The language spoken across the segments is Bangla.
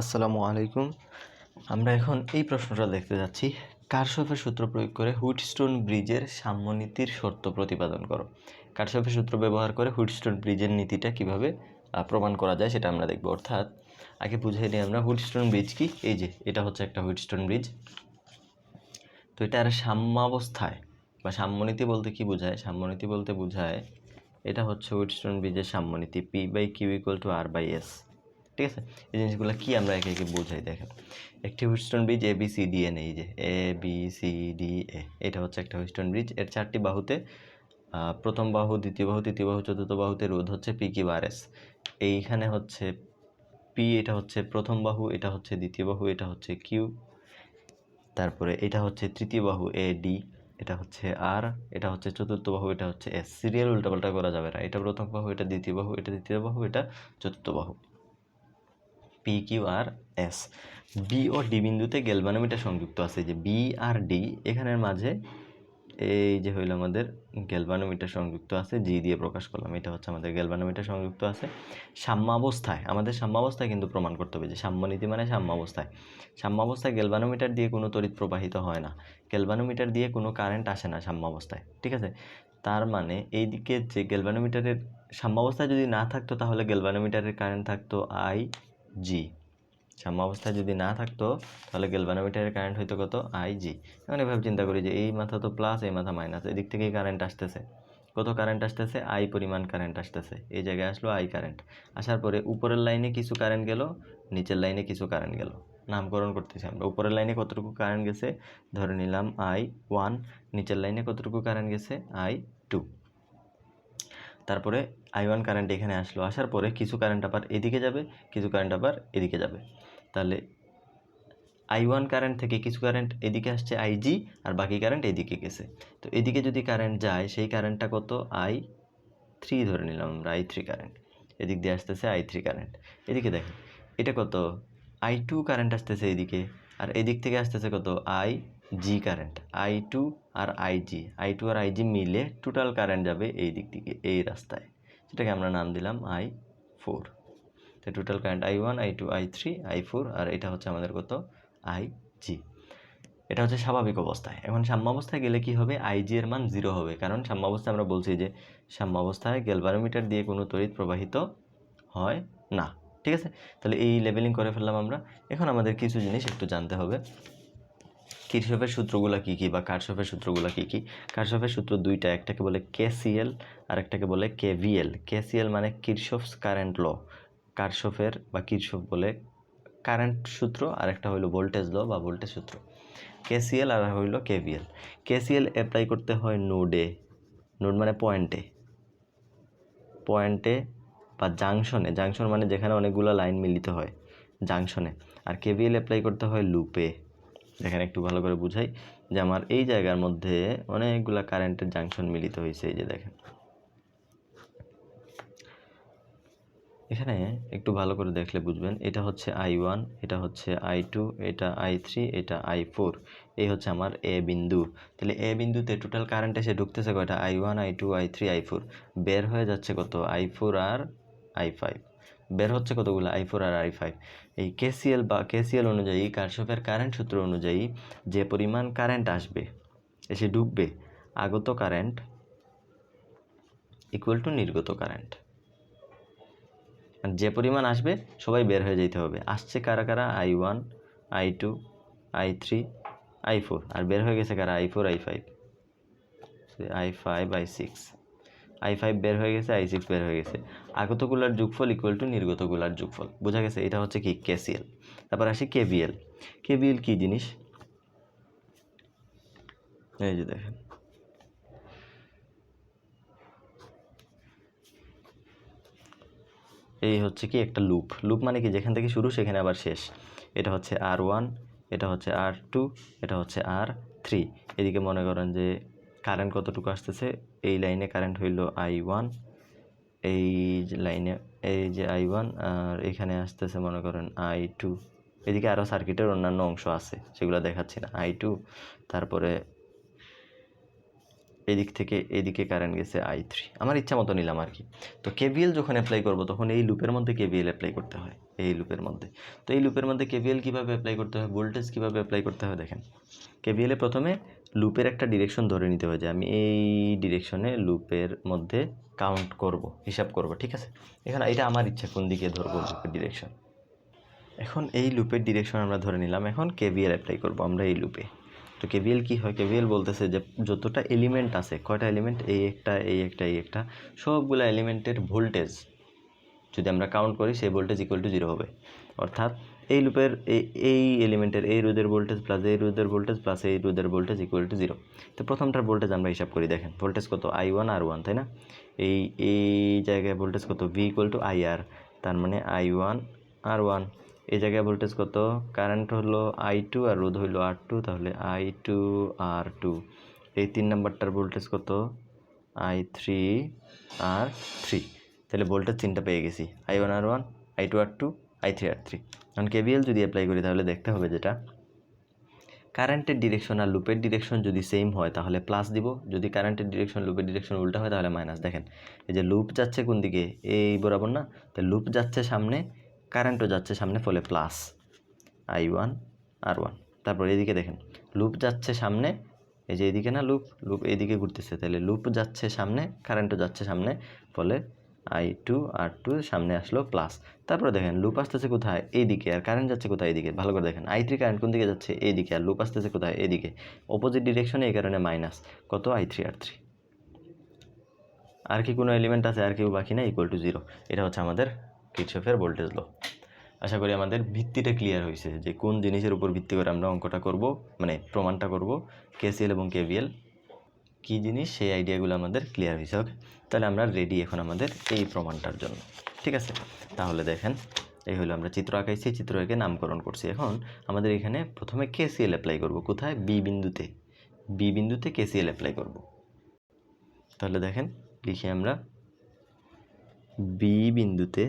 আসসালামু আলাইকুম। আমরা এখন এই প্রশ্নটা দেখতে যাচ্ছি। কারশফের সূত্র প্রয়োগ করে হুইটস্টোন ব্রিজের সাম্যনীতির শর্ত প্রতিপাদন করো? কারশফের সূত্র ব্যবহার করে হুইটস্টোন ব্রিজের নীতিটা কীভাবে প্রমাণ করা যায় সেটা আমরা দেখব। অর্থাৎ, আগে বুঝিয়ে নিই আমরা, হুইটস্টোন ব্রিজ কি? এই যে, এটা হচ্ছে একটা হুইটস্টোন ব্রিজ। তো এটার সাম্যাবস্থায় বা সাম্যনীতি বলতে কি বোঝায়? সাম্যনীতি বলতে বোঝায়, এটা হচ্ছে হুইটস্টোন ব্রিজের সাম্যনীতি, P by Q equal to R by S. ঠিক আছে? এই জিনিসগুলো কি আমরা একে একে বোঝাই, দেখেন। একটি Wheatstone bridge A B C D এ নেই যে এ বি সি ডি এ এটা হচ্ছে একটা হুইটস্টোন ব্রিজ। এর চারটি বাহুতে প্রথম বাহু, দ্বিতীয় বাহু, তৃতীয় বাহু, চতুর্থ বাহুতে রোধ হচ্ছে পি কি আর এস এইখানে হচ্ছে পি এটা হচ্ছে প্রথম বাহু, এটা হচ্ছে দ্বিতীয় বাহু, এটা হচ্ছে কিউ তারপরে এটা হচ্ছে তৃতীয় বাহু এ ডি এটা হচ্ছে আর এটা হচ্ছে চতুর্থ বাহু, এটা হচ্ছে এস সিরিয়াল উল্টাপাল্টা করা যাবে না। এটা প্রথম বাহু, এটা দ্বিতীয় বাহু, এটা তৃতীয় বাহু, এটা চতুর্থ বাহু। P Q R S B ও ডি বিন্দুতে গ্যালভানোমিটার সংযুক্ত আছে যে বি আর ডি এখানের মাঝে এই যে হইল আমাদের গ্যালভানোমিটার সংযুক্ত আছে জি দিয়ে প্রকাশ করলাম, এটা হচ্ছে আমাদের গ্যালভানোমিটার সংযুক্ত আছে। সাম্যাবস্থায়, আমাদের সাম্যাবস্থায় কিন্তু প্রমাণ করতে হবে যে সাম্যনীতি মানে সাম্যাবস্থায়। সাম্যাবস্থায় গ্যালভানোমিটার দিয়ে কোনো তড়িৎ প্রবাহিত হয় না গ্যালভানোমিটার দিয়ে কোনো কারেন্ট আসে না সাম্যাবস্থায়, ঠিক আছে? তার মানে এই দিকে যে গ্যালভানোমিটারের সাম্যাবস্থায় যদি না থাকতো তাহলে গ্যালভানোমিটারের কারেন্ট থাকতো আই জি। সাম্যাবস্থায় যদি না থাকতো, তাহলে গ্যালভানোমিটারের কারেন্ট হইতো কত? আই জি এখন এভাবে চিন্তা করি যে, এই মাথা তো প্লাস এই মাথা মাইনাস এদিক থেকেই কারেন্ট আসতেছে। কত কারেন্ট আসতেছে? আই পরিমাণ কারেন্ট আসতেছে। এই জায়গায় আসলো আই কারেন্ট আসার পরে উপরের লাইনে কিছু কারেন্ট গেল, নিচের লাইনে কিছু কারেন্ট গেল। নামকরণ করতেছি আমরা। উপরের লাইনে কতটুকু কারেন্ট গেছে? ধরে নিলাম আই ওয়ান নিচের লাইনে কতটুকু কারেন্ট গেছে? আই তারপরে আই ওয়ান কারেন্ট এখানে আসলো। আসার পরে কিছু কারেন্ট আবার এদিকে যাবে, কিছু কারেন্ট আবার এদিকে যাবে। তাহলে আই ওয়ান কারেন্ট থেকে কিছু কারেন্ট এদিকে আসছে আইজি আর বাকি কারেন্ট এদিকে গেছে। তো এদিকে যদি কারেন্ট যায়, সেই কারেন্টটা কত? আই থ্রি ধরে নিলাম আমরা আই থ্রি কারেন্ট এদিক দিয়ে আসতেছে আই থ্রি কারেন্ট এদিকে দেখেন, এটা কত? আই টু কারেন্ট আসতেছে এদিকে, আর এদিক থেকে আসতেছে কত? I G current I two R I G I two R I G মিলে টোটাল কারেন্ট যাবে এই দিক থেকে, এই রাস্তায়। সেটাকে আমরা নাম দিলাম আই ফোর তো total current I one I two I three I four আর এটা হচ্ছে আমাদের কত? আই জি এটা হচ্ছে স্বাভাবিক অবস্থায় এখন সাম্যাবস্থায় গেলে কি হবে? আইজি এর মান জিরো হবে। কারণ সাম্যাবস্থায় আমরা বলছি যে সাম্যাবস্থায় গ্যালভানোমিটার দিয়ে কোনো তড়িৎ প্রবাহিত হয় না। ঠিক আছে? তাহলে এই লেভেলিং করে ফেললাম আমরা। এখন আমাদের কিছু জিনিস একটু জানতে হবে। কিরশফের সূত্রগুলো কী কী বা কারশফের সূত্রগুলো কী কী? কারশফের সূত্র দুইটা, একটাকে বলে কেসিএল আর একটাকে বলে কেভিএল। কেসিএল মানে কিরশফস কারেন্ট ল। কারশফের বা কিরশফ বলে কারেন্ট সূত্র আর একটা হইল ভোল্টেজ ল বা ভোল্টেজ সূত্র। কেসিএল আর হইল কেভিএল। কেসিএল অ্যাপ্লাই করতে হয় নোডে। নোড মানে পয়েন্টে। পয়েন্টে বা জাংশনে। জাংশন মানে যেখানে অনেকগুলো লাইন মিলিত হয় জাংশনে। আর কেভিএল অ্যাপ্লাই করতে হয় লুপে। দেখেন একটু ভালো করে বুঝাই যে আমার এই জায়গার মধ্যে অনেকগুলা কারেন্টের জাংশন মিলিত হয়েছে, এই যে দেখেন। এখানে একটু ভালো করে দেখলে বুঝবেন, এটা হচ্ছে আই ওয়ান এটা হচ্ছে আই টু এটা আই থ্রি এটা আই ফোর এই হচ্ছে আমার এ বিন্দু। তাহলে এ বিন্দুতে টোটাল কারেন্ট এসে ঢুকতেছে কয়টা? I one I two I three I four বের হয়ে যাচ্ছে কত? আই ফোর আর আই ফাইভ বের হচ্ছে কতগুলো? আই ফোর আর আই ফাইভ এই কেসিএল বা কেসিএল অনুযায়ী কারশফের কারেন্ট সূত্র অনুযায়ী যে পরিমাণ কারেন্ট আসবে, এসে ঢুকবে আগত কারেন্ট ইকুয়াল টু নির্গত কারেন্ট যে পরিমাণ আসবে, সবাই বের হয়ে যেতে হবে। আসছে কারা কারা? I one I two I three I four আর বের হয়ে গেছে কারা? I four I five I five I six I five বের হয়ে গেছে, আই সিক্স বের হয়ে গেছে। আগতগুলার যোগফল ইকুয়াল টু নির্গতগুলার যোগফল। বোঝা গেছে, এটা হচ্ছে কি কেসিএল তারপর আসি কেভিএল কেভিএল কি জিনিস? এই যে দেখেন। এই হচ্ছে কি একটা লুপ লুপ মানে কি? যেখান থেকে শুরু, সেখানে আবার শেষ। এটা হচ্ছে আর ওয়ান এটা হচ্ছে আর টু এটা হচ্ছে আর থ্রি এদিকে মনে করেন যে কারেন্ট কতটুকু আসতেছে? এই লাইনে কারেন্ট হইল আই ওয়ান এই যে লাইনে এই যে আই ওয়ান আর এখানে আসতেছে মনে করেন আই টু এদিকে আরও সার্কিটের অন্যান্য অংশ আছে, সেগুলো দেখাচ্ছি না। আই টু তারপরে এদিক থেকে এদিকে কারেন্ট গেছে আই থ্রি আমার ইচ্ছা মতো নিলাম আর কি। তো কেবিএল যখন অ্যাপ্লাই করব, তখন এই লুপের মধ্যে কেবিএল অ্যাপ্লাই করতে হয়। এই লুপের মধ্যে। তো এই লুপের মধ্যে কেভিএল কীভাবে অ্যাপ্লাই করতে হয়? ভোল্টেজ কীভাবে অ্যাপ্লাই করতে হয়? দেখেন। কেভিএলে প্রথমে লুপের একটা ডিরেকশন ধরে নিতে হয় যে আমি এই ডিরেকশনে লুপের মধ্যে কাউন্ট করব, হিসাব করব, ঠিক আছে? এখানে এটা আমার ইচ্ছা, কোন দিকে ধরবো লুপের ডিরেকশন এখন এই লুপের ডিরেকশন আমরা ধরে নিলাম, এখন কেভিএল অ্যাপ্লাই করব আমরা এই লুপে। তো কেভিএল কী হয়? কেভিএল বলতেছে যে যতটা এলিমেন্ট আছে, কয়টা এলিমেন্ট এই একটা এই একটা এই একটা, সবগুলো এলিমেন্টের ভোল্টেজ যদি আমরা কাউন্ট করি, সেই ভোল্টেজ ইকুয়াল টু জিরো হবে। অর্থাৎ এই লুপের এই এলিমেন্টের এই রোদের ভোল্টেজ প্লাস এই রোদের ভোল্টেজ প্লাস এই রোদের ভোল্টেজ ইকুয়াল টু জিরো তো প্রথমটার ভোল্টেজ আমরা হিসাব করি, দেখেন ভোল্টেজ কত? আই ওয়ান আর ওয়ান তাই না? এই এই জায়গায় ভোল্টেজ কত? V equal to I R তার মানে আই ওয়ান আর ওয়ান এই জায়গায় ভোল্টেজ কত? কারেন্ট হলো আই টু আর রোধ হইল আর টু তাহলে আই টু আর টু এই তিন নাম্বারটার ভোল্টেজ কত? আই থ্রি আর থ্রি তাহলে ভোল্টেজ তিনটা পেয়ে গেছি। I one R one I two R two I three R three কারণ কেবিএল যদি অ্যাপ্লাই করি তাহলে দেখতে হবে যেটা। কারেন্টের ডিরেকশন আর লুপের ডিরেকশন যদি সেম হয় তাহলে প্লাস দিব। যদি কারেন্টের ডিরেকশন লুপের ডিরেকশন উল্টা হয় তাহলে মাইনাস দেখেন, এই যে লুপ যাচ্ছে কোন দিকে? এই বরাবর না? তো লুপ যাচ্ছে সামনে কারেন্টও যাচ্ছে সামনে, ফলে plus I one R one তারপর এদিকে দেখেন লুপ যাচ্ছে সামনে, এই যে এদিকে না লুপ লুপ এইদিকে ঘুরতেছে। তাহলে লুপ যাচ্ছে সামনে কারেন্টও যাচ্ছে সামনে, ফলে আই টু আর টু সামনে আসলো প্লাস তারপরে দেখেন লুপ আসতেছে কোথায়? এইদিকে, আর কারেন্ট যাচ্ছে কোথায় এইদিকে? ভালো করে দেখেন আই থ্রি কারেন্ট কোন দিকে যাচ্ছে? এইদিকে, আর লুপ আসতেছে কোথায়? এইদিকে। অপোজিট ডিরেকশনে এই কারণে মাইনাস কত? আই থ্রি আর থ্রি আর কি কোনো এলিমেন্ট আছে, আর কেউ বাকি না ইকুয়াল টু জিরো এটা হচ্ছে আমাদের কিটসফের ভোল্টেজ লো আশা করি আমাদের ভিত্তিটা ক্লিয়ার হয়েছে যে কোন জিনিসের উপর ভিত্তি করে আমরা অঙ্কটা করব মানে প্রমাণটা করব কেসিএল এবং কেভিএল কী জিনিস? সেই আইডিয়াগুলো আমাদের ক্লিয়ার হয়েছে ওকে তাহলে আমরা রেডি এখন আমাদের এই প্রমাণটার জন্য, ঠিক আছে? তাহলে দেখেন, এই হলো আমরা চিত্র আঁকাইছি, চিত্র এঁকে নামকরণ করছি। এখন আমাদের এখানে প্রথমে কেসিএল অ্যাপ্লাই করব, কোথায়? বি বিন্দুতে। বি বিন্দুতে কেসিএল অ্যাপ্লাই করব। তাহলে দেখেন, লিখি আমরা বি বিন্দুতে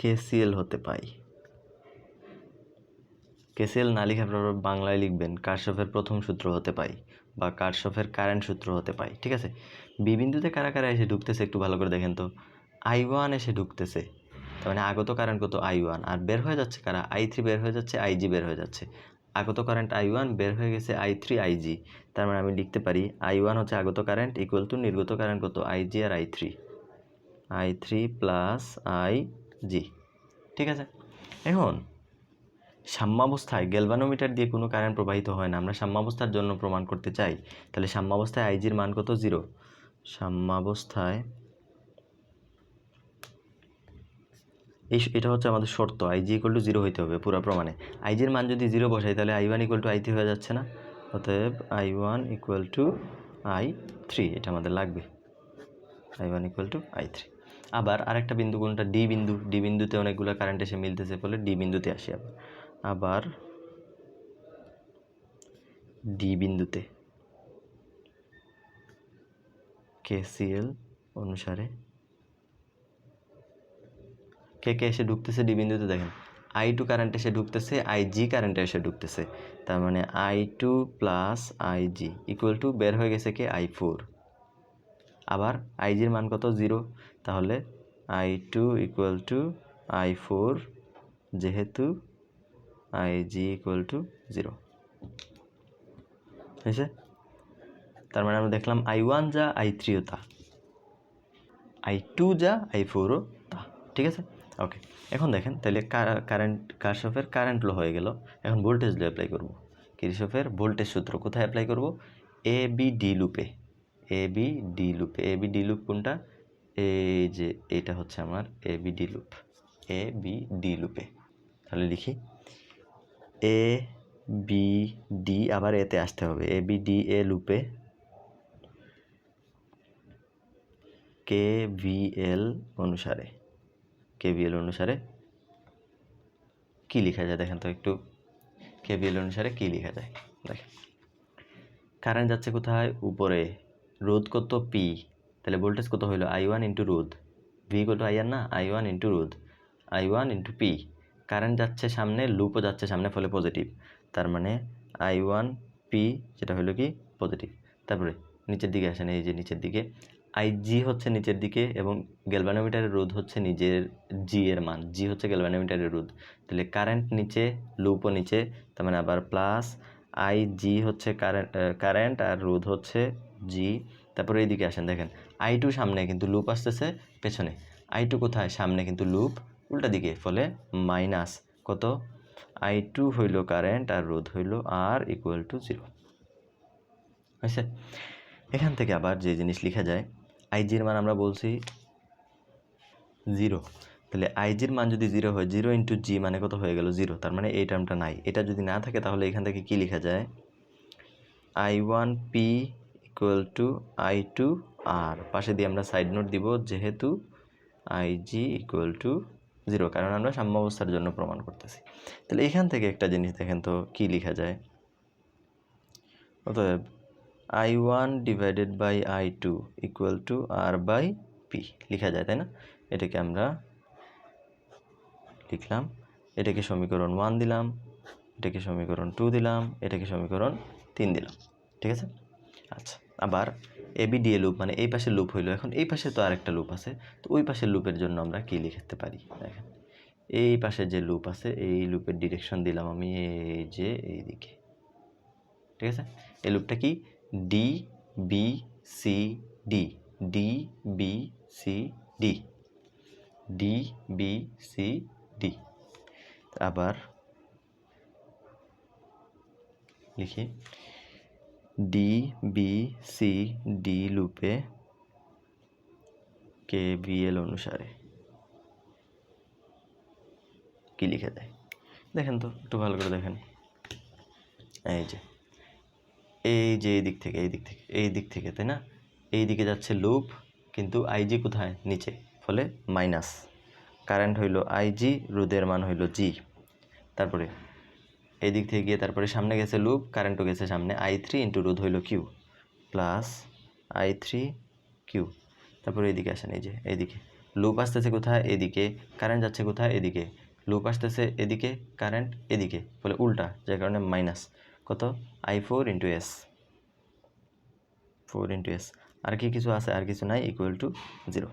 কেসিএল হতে পাই। কেসিএল না লিখে আপনারা বাংলায় লিখবেন কারশফের প্রথম সূত্র হতে পাই বা কারশফের কারেন্ট সূত্র হতে পাই, ঠিক আছে? বি বিন্দুতে কারা কারা এসে ঢুকতেছে একটু ভালো করে দেখেন তো। আই ওয়ান এসে ঢুকতেছে, তার মানে আগত কারেন্ট কত? আই ওয়ান, আর বের হয়ে যাচ্ছে কারা? আই থ্রি বের হয়ে যাচ্ছে, আই জি বের হয়ে যাচ্ছে। আগত কারেন্ট আই ওয়ান বের হয়ে গেছে আই থ্রি, আই জি, তার মানে আমি লিখতে পারি আই ওয়ান হচ্ছে আগত কারেন্ট ইকুয়াল টু নির্গত কারেন্ট কত? I G R I three. I three plus I G, ঠিক আছে? এখন সাম্যাবস্থায় গ্যালভানোমিটার দিয়ে কোনো কারেন্ট প্রবাহিত হয় না। আমরা সাম্যাবস্থার জন্য প্রমাণ করতে চাই। তাহলে সাম্যাবস্থায় আইজির মান কত? জিরো সাম্যাবস্থায় এই এটা হচ্ছে আমাদের শর্ত। আইজি ইকুয়াল টু জিরো হইতে হবে পুরো প্রমাণে। আইজির মান যদি জিরো বসাই, তাহলে I one equal to I three হয়ে যাচ্ছে না? অতএব I one equal to I three এটা আমাদের লাগবে। I one equal to I three আবার আরেকটা বিন্দু কোনটা ডি বিন্দু। ডি বিন্দুতে অনেকগুলো কারেন্ট এসে মিলতেছে ফলে ডি বিন্দুতে আসি আবার। আবার ডি বিন্দুতে। কেসিএল অনুসারে। কে কে এসে ঢুকতেছে ডি বিন্দুতে, দেখেন। আই টু কারেন্ট এসে ঢুকতেছে আই জি কারেন্ট এসে ঢুকতেছে। তার মানে I two plus I G equal to বের হয়ে গেছে কে? আই ফোর আবার আইজির মান কত? জিরো তাহলে I two equal to I four যেহেতু I G equal to zero হয়েছে? তার মানে আমরা দেখলাম আই ওয়ান যা আই থ্রিও তা। আই টু যা আই ফোরও তা। ঠিক আছে? ওকে এখন দেখেন, তাহলে কারেন্ট কারশফের কারেন্ট লো হয়ে গেল। এখন ভোল্টেজ লো অ্যাপ্লাই করব। কিরশফের ভোল্টেজ সূত্র কোথায় অ্যাপ্লাই করব? এ বি ডি লুপে A. B D loop A. B D loop কোনটা? এই যে এটা হচ্ছে আমার A B D loop A B D লুপে তাহলে লিখি। এ বি ডি আবার এতে আসতে হবে। এ বি ডি এ লুপে কে ভি এল অনুসারে। কে ভি এল অনুসারে কী লেখা যায় দেখেন তো একটু। কে ভি এল অনুসারে কী লেখা যায়? দেখেন। কারেন্ট যাচ্ছে কোথায়? উপরে। রোধ কত? পি তাহলে ভোল্টেজ কত হইল? আই ওয়ান ইন্টু রোধ। ভি কত আই আর না? আই ওয়ান ইন্টু রোধ। I one into P current যাচ্ছে সামনে লুপও যাচ্ছে সামনে, ফলে পজিটিভ তার মানে আই ওয়ান পি যেটা হলো কি পজিটিভ তারপরে নিচের দিকে আসেন, এই যে নিচের দিকে। আই জি হচ্ছে নিচের দিকে এবং গ্যালভানোমিটারের রোধ হচ্ছে নিজের জি এর মান। জি হচ্ছে গ্যালভানোমিটারের রোধ। তাহলে কারেন্ট নিচে লুপও নিচে, তার মানে আবার প্লাস আই জি হচ্ছে কারেন্ট কারেন্ট আর রোধ হচ্ছে জি তারপরে এইদিকে আসেন, দেখেন। আই টু সামনে কিন্তু লুপ আসতেছে, পেছনে। আই টু কোথায়? সামনে কিন্তু লুপ উল্টা দিকে ফলে মাইনাস কত? আই টু হইল কারেন্ট আর রোধ হইল আর ইকুয়াল টু জিরো হয়েছে? এখান থেকে আবার যে জিনিস লেখা যায় আইজির মান আমরা বলছি জিরো তাহলে আইজির মান যদি জিরো হয় জিরো ইন্টু জি মানে কত হয়ে গেল? জিরো তার মানে এই টার্মটা নাই। এটা যদি না থাকে, তাহলে এখান থেকে কি লেখা যায়? I one P equal to I two R পাশে দিয়ে আমরা সাইড নোট দিব, যেহেতু I G equal to zero, কারণ আমরা সাম্যাবস্থার জন্য প্রমাণ করতেছি। তাহলে এখান থেকে একটা জিনিস দেখেন তো, কি লেখা যায়? অতএব I one divided by I two equal to R by P লেখা যায়, তাই না? এটাকে আমরা লিখলাম, এটাকে সমীকরণ ওয়ান দিলাম, এটাকে সমীকরণ টু দিলাম, এটাকে সমীকরণ তিন দিলাম, ঠিক আছে? আচ্ছা আবার এবি ডিএ লুপ মানে এই পাশে লুপ হইল। এখন এই পাশে তো আরেকটা লুপ আছে। তো ওই পাশের লুপের জন্য আমরা কি লিখতে পারি? দেখেন, এই পাশে যে লুপ আছে, এই লুপের ডিরেকশন দিলাম আমি এই যে এই দিকে ঠিক আছে? এই লুপটা কি? D B C D D B C D D B C D আবার লিখি। ডি বি সি ডি লুপে কে বিএল অনুসারে। কি লিখে দেয়? দেখেন তো, একটু ভালো করে দেখেন। এই যে এই যে এই দিক থেকে, এই দিক থেকে, এই দিক থেকে, তাই না? এই দিকে যাচ্ছে লুপ কিন্তু আইজি কোথায়? নিচে, ফলে মাইনাস কারেন্ট হইল আইজি রোদের মান হইল জি তারপরে এই দিক থেকে গিয়ে তারপরে সামনে গেছে লুপ কারেন্টও গেছে সামনে আই থ্রি ইন্টু রোধ হইল Q plus I three Q তারপরে এইদিকে আসেন, এই যে এইদিকে লুপ আসতেছে কোথায়? এদিকে। কারেন্ট যাচ্ছে কোথায়? এদিকে। লুপ আসতেছে এদিকে কারেন্ট এদিকে। ফলে উল্টা, যার কারণে মাইনাস কত? I four into S four into S আর কি কিছু আছে? আর কিছু নাই ইকুয়াল টু জিরো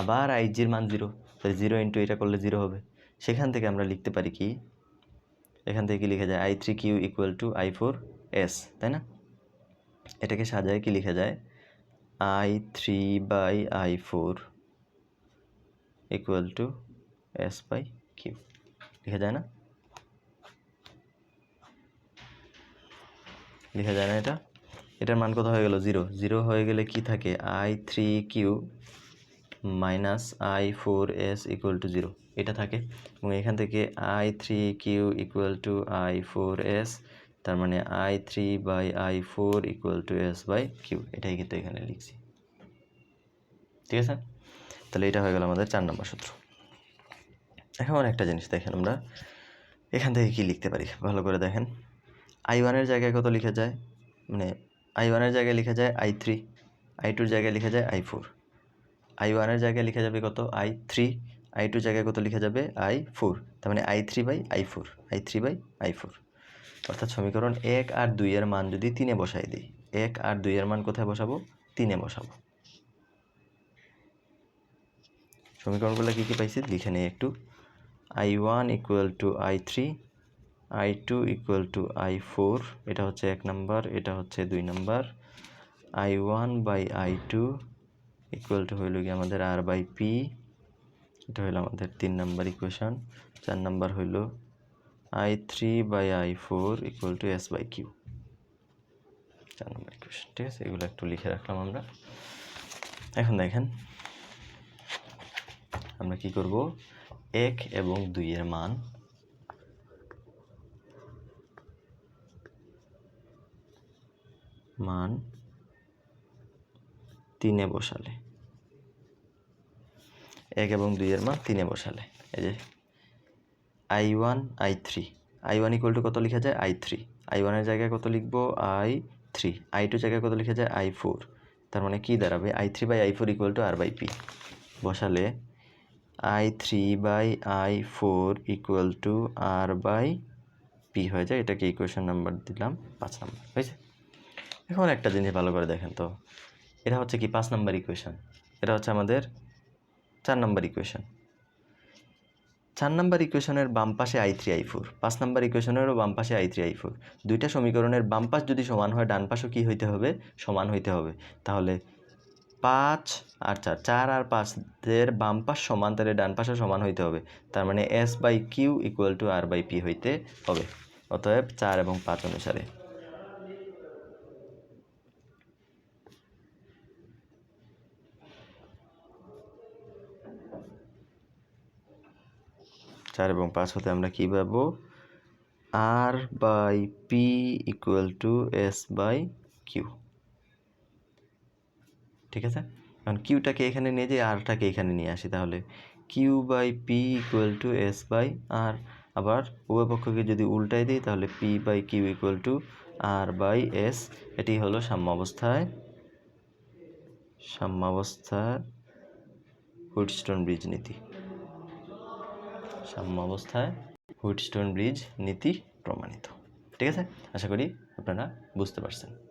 আবার আইজির মান জিরো তাহলে জিরো ইন্টু এটা করলে জিরো হবে। সেখান থেকে আমরা লিখতে পারি কি? এখান থেকে কি লিখা যায়? I three Q equal to I four S তাই না? এটাকে সাজায় কি লিখা যায়? I three by I four equal to S by Q লেখা যায় না? লেখা যায় না এটা? এটার মান কত হয়ে গেল? জিরো জিরো হয়ে গেলে কি থাকে? I three Q minus I four S equal to zero এটা থাকে। এবং এখান থেকে I three Q equal to I four S তার মানে I three by I four equal to S by Q এটাই কিন্তু এখানে লিখছি। ঠিক আছে? তাহলে এটা হয়ে গেল আমাদের চার নম্বর সূত্র। এখন একটা জিনিস দেখেন আমরা, এখান থেকে কি লিখতে পারি, ভালো করে দেখেন। আই ওয়ানের জায়গায় কত লিখা যায়? মানে আই ওয়ানের জায়গায় লেখা যায় আই থ্রি আই টুর জায়গায় লেখা যায় আই ফোর আই ওয়ানের জায়গায় লেখা যাবে কত? আই থ্রি আই টুর জায়গায় কত লেখা যাবে? আই ফোর তার মানে I three by I four I three by I four অর্থাৎ সমীকরণ এক আর দুইয়ের মান যদি তিনে বসাই দিই, এক আর দুইয়ের মান কোথায় বসাবো? তিনে বসাবো। সমীকরণগুলো কী কী পাইছি? লিখে নেই একটু। I one equal to I three I two equal to I four এটা হচ্ছে এক নাম্বার, এটা হচ্ছে দুই number. I one by I two equal to হইল কি আমাদের আর বাই পি এটা হইল আমাদের তিন নাম্বার ইকুয়েশন চার নাম্বার হইল I three by I four equal to S by Q চার নাম্বার ইকুয়েশন ঠিক আছে? এগুলো একটু লিখে রাখলাম আমরা। এখন দেখেন, আমরা কি করব? এক এবং দুইয়ের মান মান তিনে বসালে। এক এবং দুইয়ের মান তিনে বসালে। এই যে I one, I three. I one equal to কত লেখা যায়? I three. আই ওয়ানের জায়গায় কত লিখব? I three. আই টু জায়গায় কত লেখা যায়? I four. তার মানে কি দাঁড়াবে? I three by I four equal to R by P বসালে I three by I four equal to R by P হয়ে যায়। এটাকে ইকুয়েশন নাম্বার দিলাম, পাঁচ নাম্বার হয়েছে? এখন একটা জিনিস ভালো করে দেখেন তো। এটা হচ্ছে কি পাঁচ নাম্বার ইকুয়েশন এটা হচ্ছে আমাদের চার নাম্বার ইকুয়েশন চার নাম্বার ইকুয়েশনের বাম পাশে আই থ্রি আই ফোর পাঁচ নাম্বার ইকুয়েশনেরও বাম পাশে আই থ্রি আই ফোর দুইটা সমীকরণের বাম পাশ যদি সমান হয়, ডান পাশও কী হইতে হবে? সমান হইতে হবে। তাহলে পাঁচ আর চার চার আর পাঁচের বাম পাশ সমান, তাহলে ডান পাশও সমান হইতে হবে। তার মানে S by Q equal to R by P হইতে হবে। অতএব চার এবং পাঁচ অনুসারে। চার এবং পাঁচ হতে আমরা কী পাবো? R by P equal to S by Q ঠিক আছে? এখন কিউটাকে এখানে নিয়ে যাই আরটাকে এখানে নিয়ে আসি তাহলে। Q by P equal to S by R আবার উভয় পক্ষকে যদি উল্টাই দিই তাহলে P by Q equal to R by S এটি হলো সাম্যাবস্থায় সাম্যাবস্থার হুডস্টোন ব্রিজ নীতি সাম্যাবস্থায় হুইটস্টোন ব্রিজ নীতি প্রমাণিত। ঠিক আছে? আশা করি আপনারা বুঝতে পারছেন।